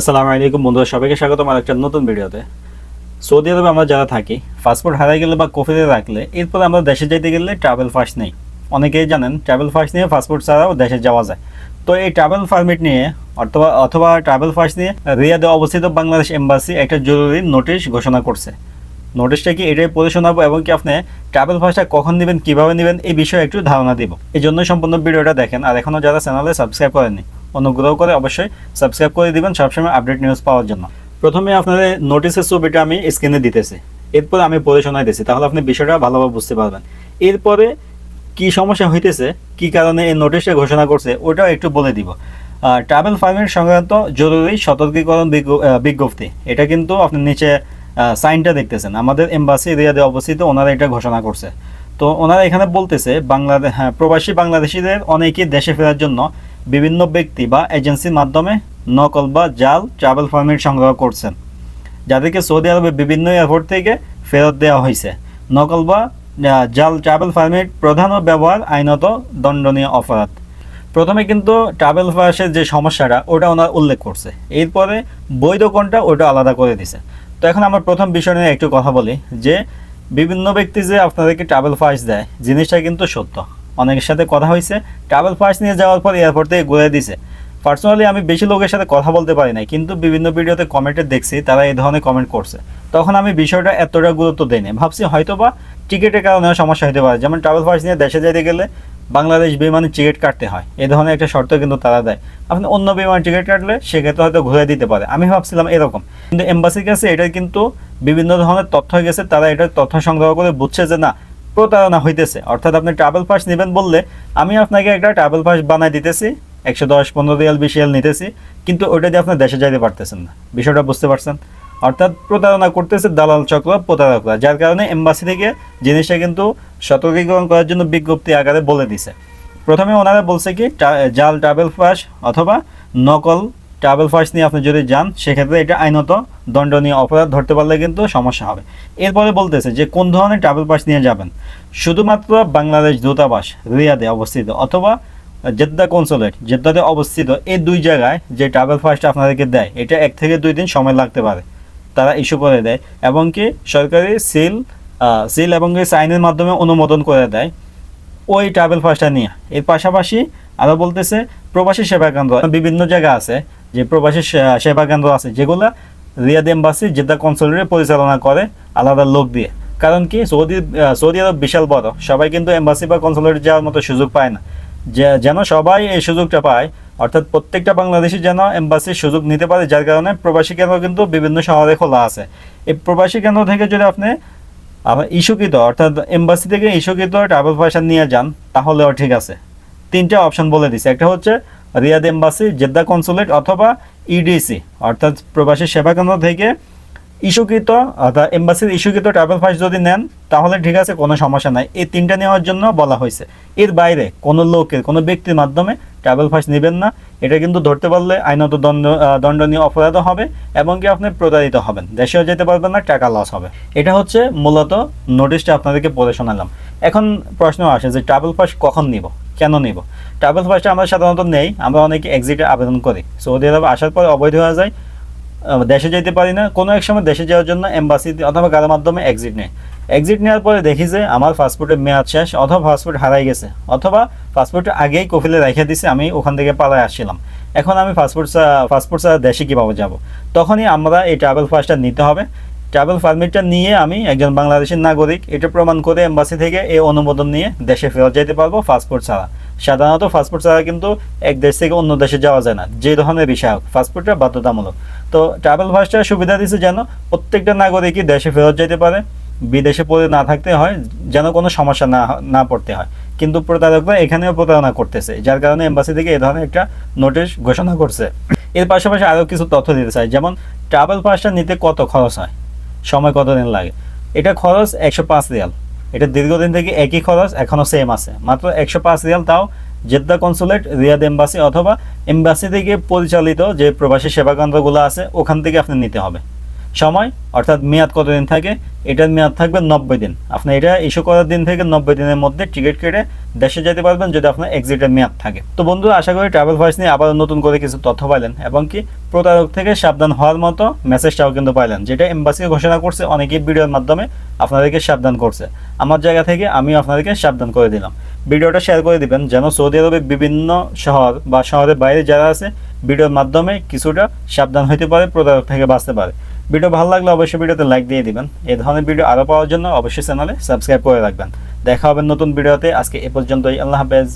আসসালামু আলাইকুম বন্ধুরা, সবাইকে স্বাগত আমার একটা নতুন ভিডিওতে। সৌদি আরবে আমরা যারা থাকি পাসপোর্ট হারাই গেলে বা কফিতে রাখলে, এরপরে আমরা দেশে যেতে গেলে ট্রাভেল ফার্স্ট নেই। অনেকেই জানেন ট্রাভেল ফার্স্ট নিয়ে পাসপোর্ট ছাড়াও দেশে যাওয়া যায়। তো এই ট্রাভেল পারমিট নিয়ে, অথবা অথবা ট্রাভেল ফার্স্ট নিয়ে রিয়াদে অবস্থিত বাংলাদেশ এম্বাসি একটা জরুরি নোটিশ ঘোষণা করছে। নোটিশটা কি এটাই পড়ে শোনাবো এবং কি আপনি ট্রাভেল ফার্স্টটা কখন নেবেন, কীভাবে নেবেন, এই বিষয়ে একটু ধারণা দিব। এই জন্য সম্পূর্ণ ভিডিওটা দেখেন, আর এখনও যারা চ্যানেলে সাবস্ক্রাইব করেননি অনুগ্রহ করে অবশ্যই সাবস্ক্রাইব করে দিবেন সবসময় আপডেট নিউজ পাওয়ার জন্য। প্রথমে আপনাদের নোটিশের ছবিটা আমি স্ক্রিনে দিতেছি। এরপরে আমি পড়ে শোনাই দিতেছি, তাহলে আপনি বিষয়টা ভালোভাবে বুঝতে পারবেন। এরপরে কি সমস্যা হইতেছে, কি কারণে এই নোটিশটা ঘোষণা করছে, ওটাও একটু বলে দিব। ট্রাভেল ফার্মের সংক্রান্ত জরুরি সতর্কীকরণ বিজ্ঞ- বিজ্ঞপ্তি। এটা কিন্তু আপনি নিচে সাইনটা দেখতেছেন। আমাদের এম্বাসি রিয়াদে অবস্থিত, ওনারা এটা ঘোষণা করছে। তো ওনারা এখানে বলতেছে বাংলাদেশ হ্যাঁ প্রবাসী বাংলাদেশিদের অনেকেই দেশে ফেরার জন্য বিভিন্ন ব্যক্তি বা এজেন্সির মাধ্যমে নকল বা জাল ট্রাভেল পারমিট সংগ্রহ করছেন, যাদেরকে সৌদি আরবে বিভিন্ন এয়ারপোর্ট থেকে ফেরত দেওয়া হয়েছে। নকল বা জাল ট্রাভেল পারমিট প্রধান ব্যবহার আইনত দণ্ডনীয় অপরাধ। প্রথমে কিন্তু ট্রাভেল পাসের যে সমস্যাটা, ওটা ওনার উল্লেখ করছে। এরপরে বৈধ কোনটা, ওটা আলাদা করে দিছে। তো এখন আমরা প্রথম বিষয় নিয়ে একটু কথা বলি, যে বিভিন্ন ব্যক্তি যে আপনাদেরকে ট্রাভেল পাস দেয়, জিনিসটা কিন্তু সত্য। অনেকের সাথে কথা হয়েছে। ট্রাভেল পাস নিয়ে যাওয়ার পর এয়ারপোর্ট থেকে ঘুরে দিছে। পার্সোনালি আমি বেশি লোকের সাথে কথা বলতে পারি না কিন্তু বিভিন্ন ভিডিওতে কমেন্টে দেখছি, তারা এই ধরনের কমেন্ট করছে। তখন আমি বিষয়টা এতটা গুরুত্ব দিইনি ভাবছি হয়তো বা টিকিটের কারণে সমস্যা হতে পারে। যেমন ট্রাভেল পাস নিয়ে দেশে যেতে গেলে বাংলাদেশ বিমানে টিকিট কাটতে হয়। এই ধরনের একটা শর্ত কিন্তু তারা দেয়। আপনি অন্য বিমানে টিকিট কাটলে সেক্ষেত্রে হয়তো ঘুরে দিতে পারে। আমি ভাবছিলাম এরকম। কিন্তু এম্বাসির কাছে এটা কিন্তু বিভিন্ন ধরনের তথ্য গেছে। তারা এটা তথ্য সংগ্রহ করে বুঝছে যে না প্রতারণা হইতেছে। অর্থাৎ আপনি ট্রাভেল পাস নেবেন বললে, আমি আপনাকে একটা ট্রাভেল পাস বানাই দিতেছি, একশো দশ, পনেরো রিয়াল, বিশ রিয়াল নিতেছি, কিন্তু ওইটা দিয়ে আপনার দেশে যাইতে পারতেছেন না। বিষয়টা বুঝতে পারছেন? অর্থাৎ প্রতারণা করতেছে দালাল চক্র, প্রতারকরা, যার কারণে এম্বাসি থেকে জিনিসটা কিন্তু সতর্কীকরণ করার জন্য বিজ্ঞপ্তি আকারে বলে দিছে। প্রথমে ওনারা বলছে কি জাল ট্রাভেল পাস অথবা নকল ট্রাভেল পাস নিয়ে আপনি যদি যান, সেক্ষেত্রে এটা আইনত দণ্ডনীয় অপরাধ, ধরতে পারলে কিন্তু সমস্যা হবে। এরপরে বলতেছে যে, কোন ধরনের ট্রাভেল পাস নিয়ে যাবেন? শুধুমাত্র বাংলাদেশ দূতাবাস, রিয়াদে অবস্থিত অথবা জেদ্দা কনসুলেট, জেদ্দাতে অবস্থিত এই দুই জায়গায় যে ট্রাভেল পাসটা আপনাদেরকে দেয়, এটা এক থেকে দুই দিন সময় লাগতে পারে। তারা ইস্যু করে দেয় এবং কি সরকারি সিল সিল এবং সাইনের মাধ্যমে অনুমোদন করে দেয় ওই ট্রাভেল ফার্স্টটা নিয়ে। এর পাশাপাশি আরও বলতেছে, প্রবাসী সেবা কেন্দ্র, বিভিন্ন জায়গা আছে। যে প্রবাসী সেবা কেন্দ্র আছে, যেগুলো রিয়াদ এম্বাসি জেদ্দা কনসুলেটে পরিচালনা করে আলাদা লোক দিয়ে। কারণ কি, সৌদি সৌদি আরব বিশাল বড়, সবাই কিন্তু এম্বাসি বা কনসুলেটে যাওয়ার মতো সুযোগ পায় না। যেন সবাই এই সুযোগটা পায়, অর্থাৎ প্রত্যেকটা বাংলাদেশি যেন এম্বাসির সুযোগ নিতে পারে, যার কারণে প্রবাসী কেন্দ্র কিন্তু বিভিন্ন শহরে খোলা আছে। এই প্রবাসী কেন্দ্র থেকে যদি আপনি ইস্যুকৃত, অর্থাৎ এম্বাসি থেকে ইস্যুকৃত ট্রাভেল পয়সা নিয়ে যান, তাহলেও ঠিক আছে। তিনটা অপশন বলে দিছে। একটা হচ্ছে রিয়াদ এম্বাসি, জেদ্দা কনসুলেট অথবা ইডিসি অর্থাৎ প্রবাসী সেবা কেন্দ্র থেকে ইস্যুকৃত, অর্থাৎ এম্বাসির ইস্যুকৃত ট্রাভেল পাস যদি নেন, তাহলে ঠিক আছে, কোনো সমস্যা নাই। এই তিনটা নেওয়ার জন্য বলা হয়েছে। এর বাইরে কোনো লোকের, কোনো ব্যক্তির মাধ্যমে ট্রাভেল পাস নেবেন না। এটা কিন্তু ধরতে পারলে আইনত দণ্ড দণ্ডনীয় অপরাধ হবে এবং কি আপনি প্রতারিত হবেন। দেশেও যেতে পারবেন না, টাকা লস হবে। এটা হচ্ছে মূলত নোটিশটা আপনাদেরকে পড়ে শোনালাম। এখন প্রশ্ন আসে যে ট্রাভেল পাস কখন নিব? কেন নিব? ট্রাভেল পাসটা আমরা সাধারণত নেই, আমরা অনেকে এক্সিটে আবেদন করি। সৌদি আরবে আসার পর অবৈধ হয়ে যায়। দেশে যেতে পারি না, কোনো এক সময় দেশে যাওয়ার জন্য এম্বাসি অথবা গাড়ির মাধ্যমে এক্সিট নেয় এক্সিট নেওয়ার পরে দেখি যে আমার পাসপোর্টের মেয়াদ শেষ অথবা পাসপোর্ট হারাই গেছে, অথবা পাসপোর্টটা আগেই কফিলে রেখে দিছে, আমি ওখান থেকে পালায় আসছিলাম। এখন আমি পাসপোর্ট পাসপোর্ট ছাড়া দেশে কীভাবে যাব? তখনই আমরা এই ট্রাভেল পাসটা নিতে হবে। ট্রাভেল পারমিটটা নিয়ে আমি একজন বাংলাদেশের নাগরিক, এটা প্রমাণ করে এম্বাসি থেকে এই অনুমোদন নিয়ে দেশে ফেরত যেতে পারব পাসপোর্ট ছাড়া। সাধারণত পাসপোর্ট ছাড়া কিন্তু এক দেশ থেকে অন্য দেশে যাওয়া যায় না, যে ধরনের বিষয় হোক পাসপোর্টটা বাধ্যতামূলক। তো ট্রাভেল পাসটা সুবিধা দিচ্ছে যেন প্রত্যেকটা নাগরিকই দেশে ফেরত যেতে পারে, বিদেশে পড়ে না থাকতে হয়, যেন কোনো সমস্যা না না পড়তে হয়। কিন্তু প্রতারকরা এখানেও প্রতারণা করতেছে, যার কারণে এম্বাসি থেকে এ ধরনের একটা নোটিশ ঘোষণা করছে। এর পাশাপাশি আরও কিছু তথ্য দিতে চাই, যেমন ট্রাভেল পাসটা নিতে কত খরচ হয়? সময় কতদিন লাগে? এটা খরচ একশো পাঁচ রিয়াল। এটা দীর্ঘদিন থেকে একই খরচ এখনও সেম আছে। মাত্র একশো পাঁচ রিয়াল তাও জেদ্দা কনসুলেট রিয়াদ এম্বাসি অথবা এম্বাসি থেকে পরিচালিত যে প্রবাসী সেবা কেন্দ্রগুলো আছে, ওখান থেকে আপনি নিতে হবে। সময়, অর্থাৎ মেয়াদ কতদিন থাকে? এটার মেয়াদ থাকবে নব্বই দিন। আপনি এটা ইস্যু করার দিন থেকে নব্বই দিনের মধ্যে টিকিট কেটে দেশে যেতে পারবেন যদি আপনার এক্সিটের মেয়াদ থাকে। তো বন্ধুরা, আশা করি ট্রাভেল ফার্স নিয়ে আবার নতুন করে কিছু তথ্য পাইলেন এবং কি প্রতারক থেকে সাবধান হওয়ার মতো মেসেজটাও কিন্তু পাইলেন, যেটা এম্বাসিকে ঘোষণা করছে, অনেকেই ভিডিওর মাধ্যমে আপনাদেরকে সাবধান করছে। আমার জায়গা থেকে আমি আপনাদেরকে সাবধান করে দিলাম। ভিডিওটা শেয়ার করে দিবেন, যেন সৌদি আরবের বিভিন্ন শহর বা শহরের বাইরে যারা আছে, ভিডিওর মাধ্যমে কিছুটা সাবধান হতে পারে, প্রতারক থেকে বাঁচতে পারে। ভিডিও ভালো লাগলে অবশ্যই ভিডিওতে লাইক দিয়ে দিবেন। এই ধরনের ভিডিও আরও পাওয়ার জন্য অবশ্যই চ্যানেলে সাবস্ক্রাইব করে রাখবেন। দেখা হবে নতুন ভিডিওতে। আজকে এ পর্যন্তই। আল্লাহ হাফেজ।